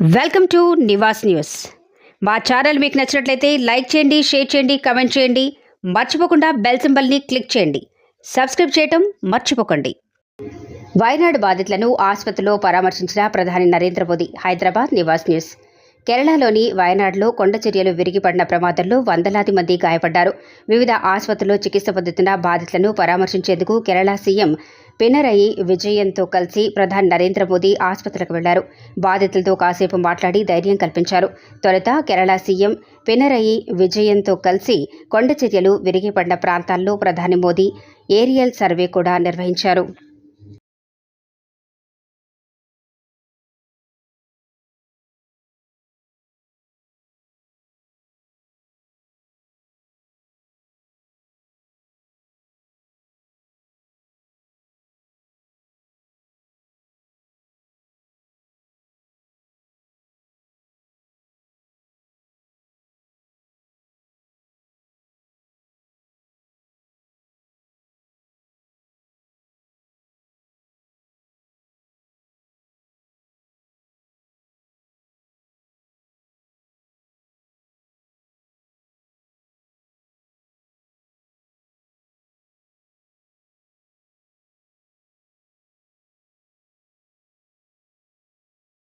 Welcome to Nivas news. మా channel మీకు నచ్చినట్లయితే లైక్ చేయండి షేర్ చేయండి కమెంట్ చేయండి. మర్చిపోకుండా బెల్ సింబల్ని క్లిక్ చేయండి. సబ్స్క్రైబ్ చేయటం మర్చిపోకండి. వయనాడు బాధితులను ఆసుపత్రిలో పరామర్శించిన ప్రధాని నరేంద్ర మోదీ హైదరాబాద్ నివాస్ న్యూస్. కేరళలోని వయనాడులో కొండ చర్యలు విరిగిపడిన ప్రమాదంలో వందలాది మంది గాయపడ్డారు. వివిధ ఆసుపత్రుల్లో చికిత్స పొందుతున్న బాధితులను పరామర్శించేందుకు కేరళ సీఎం పినరయి విజయంతో కలిసి ప్రధాని నరేంద్ర మోదీ ఆసుపత్రికి వెళ్ళారు. బాధితులతో కాసేపు మాట్లాడి ధైర్యం కల్పించారు. తొలుత కేరళ సీఎం పినరయి విజయంతో కలిసి కొండ చర్యలు విరిగిపడిన ప్రాంతాల్లో ప్రధాని మోదీ ఏరియల్ సర్వే కూడా నిర్వహించారు.